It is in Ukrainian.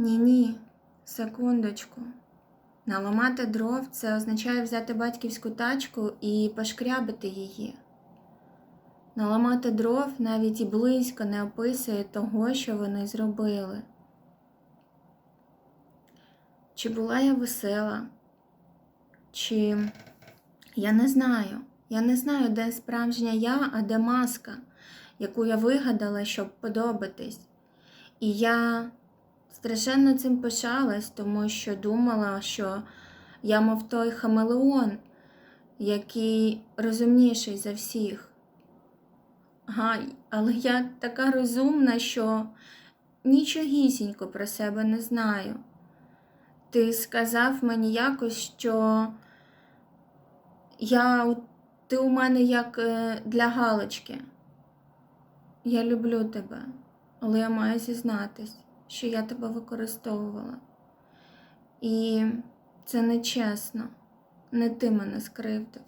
Ні-ні, секундочку. Наламати дров це означає взяти батьківську тачку і пошкрябити її. Наламати дров навіть і близько не описує того, що вони зробили. Чи була я весела? Чи я не знаю. Я не знаю, де справжня я, а де маска, яку я вигадала, щоб подобатись. І я страшенно цим пишалась, тому що думала, що я, мов той хамелеон, який розумніший за всіх. Гай, але я така розумна, що нічогісінько про себе не знаю. Ти сказав мені якось, що я, ти у мене як е, для галочки. Я люблю тебе, але я маю зізнатись, що я тебе використовувала. І це нечесно. Не ти мене скривдив.